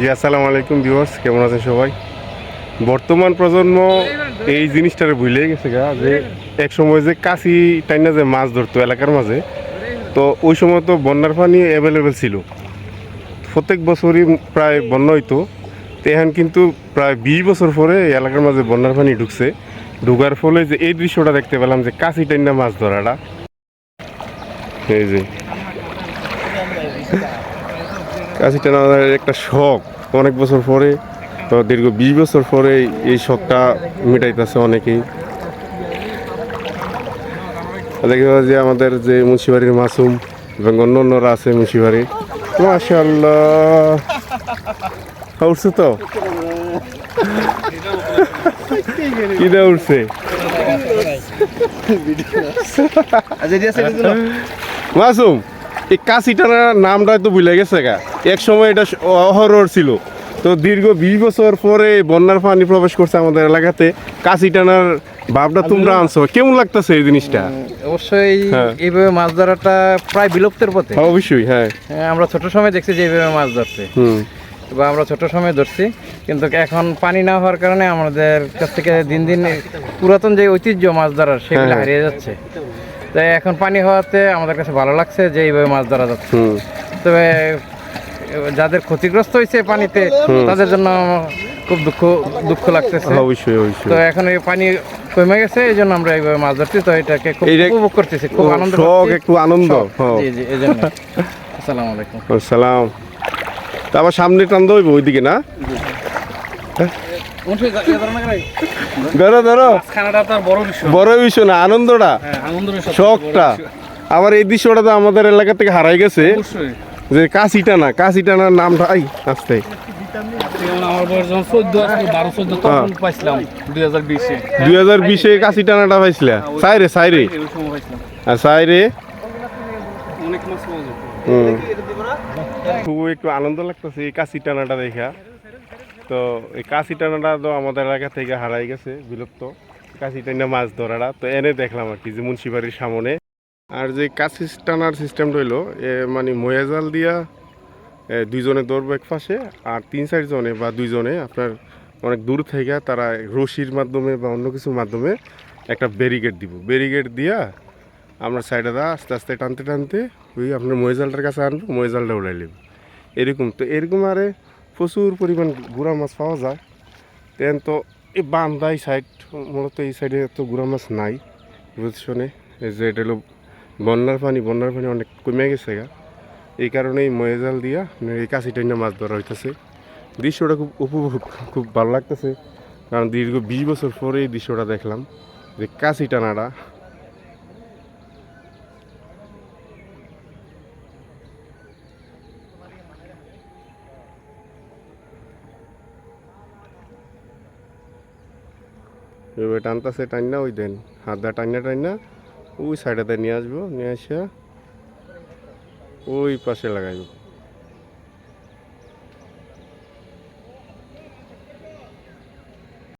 জি, আসসালামু আলাইকুম ভিউয়ার্স, কেমন আছেন সবাই? বর্তমান প্রজন্ম এই জিনিসটারে ভুলে গেছে গা, যে এক সময় যে কাশি টাইনা যে মাছ ধরতো এলাকার মাঝে, তো ওই সময় তো বন্যার পানি অ্যাভেলেবেল ছিল। প্রত্যেক বছরই প্রায় বন্যা হইতো, তো এখন কিন্তু প্রায় বিশ বছর পরে এলাকার মাঝে বন্যার পানি ঢুকছে। ঢুকার ফলে যে এই দৃশ্যটা দেখতে পেলাম যে কাশি টাইনা মাছ ধরাটা। এই যে। কাশিটা আমাদের একটা শখ। অনেক বছর পরে তো দীর্ঘ বিশ বছর পরে এই শখটা মেটাইতেছে অনেকেই। পাওয়া যে আমাদের যে মুন্সিবাড়ির মাসুম এবং অন্য অন্যরা আছে মুন্সিবাড়ির মাশাল্লাহ উঠছে তো? কিনা উঠছে মাসুম এই কাশিটার নামটা তো ভুলে গেছে গা। এক সময় এটা অহরর ছিল। তো দীর্ঘ বিশ বছর পরে বন্যার পানি প্রবেশ করছে আমাদের এলাকাতে। কাশি টানার ভাবটা তোমরা আনছো। কেমন লাগতেছে এই জিনিসটা? অবশ্যই হ্যাঁ। এইভাবে মাছ ধরাটা প্রায় বিলুপ্তের পথে। হ্যাঁ, অবশ্যই হ্যাঁ। হ্যাঁ, আমরা ছোট সময় দেখছি যে এইভাবে মাছ ধরছে। বা আমরা ছোট সময় ধরছি কিন্তু এখন পানি না হওয়ার কারণে আমাদের কাছ থেকে দিন দিন পুরাতন যে ঐতিহ্য মাছ ধরার সেগুলো। হারিয়ে যাচ্ছে। তাই এখন পানি হওয়াতে আমাদের কাছে ভালো লাগছে যে এইভাবে মাছ ধরা যাচ্ছে। তবে যাদের ক্ষতিগ্রস্ত হয়েছে পানিতে তাদের জন্য খুব দুঃখ দুঃখ লাগতেছে। হ্যাঁ, অবশ্যই তো এখন এই পানি কমে গেছে এই জন্য আমরা এইভাবে মাছ ধরছি। তো এটাকে খুব উপভোগ করতেছি খুব আনন্দ একটু আনন্দ। হ্যাঁ। জি জি এই জন্য। আসসালামু আলাইকুম। সালাম তা আবার সামনে টান দইব ওইদিকে না? ধরো ধরো বড় বিষয়। না আনন্দটা। হ্যাঁ শখটা। আবার এই দৃশ্যটা তো আমাদের এলাকা থেকে হারাই গেছে। যে কাশিটা না কাশিটা না নামটা আই আসতে। আমার বয়স যখন চোদ্দ বারো চোদ্দ তখন পাইছিলাম দুই হাজার বিশে। দুই হাজার বিশে কাশি টানাটা পাইছিলা সাইরে সাইরে আর সাইরে অনেক হুম। খুব একটু আনন্দ লাগতেছে এই কাশি টানাটা দেখা। তো এই কাশি টানাটা তো আমাদের এলাকা থেকে হারাই গেছে, বিলুপ্ত। কাশি টানা মাছ ধরাটা, তো এনে দেখলাম আর কি যে মুন্সিবাড়ির সামনে। আর যে কাশি টানার সিস্টেম রইল এ মানে ময়া জাল দিয়া দুইজনে ধরবো এক পাশে আর তিন চারজনে বা দুইজনে আপনার অনেক দূর থেকে তারা রশির মাধ্যমে বা অন্য কিছুর মাধ্যমে একটা ব্যারিকেড দিব। ব্যারিকেড দিয়া আমরা সাইডে দা আস্তে আস্তে টানতে টানতে ওই আপনার ময়জালটার কাছে আনব ময়জালটা উড়াই নেব। এরকম, তো এরকম আরে প্রচুর পরিমাণ গুড়া মাছ পাওয়া যায়। তেন তো এই বান্দাই সাইড মূলত এই সাইডে তো গুড়া মাছ নাই বুঝছনে এই যে এটা হলো বন্যার পানি বন্যার পানি অনেক কমে গেছে গা। এই কারণেই ময়জাল দিয়া এই কাশি টাইনা মাছ ধরা হইতেছে। দৃশ্যটা খুব উপভোগ, খুব ভালো লাগতেছে। কারণ দীর্ঘ বিশ বছর পরে এই দৃশ্যটা দেখলাম যে কাশি টানাটা এবার টানতাছে টান্না ওই দেন। হাত দা টান্না টান্না ওই সাইডে নিয়ে আসব, নিয়ে আসা ওই পাশে লাগাইবো।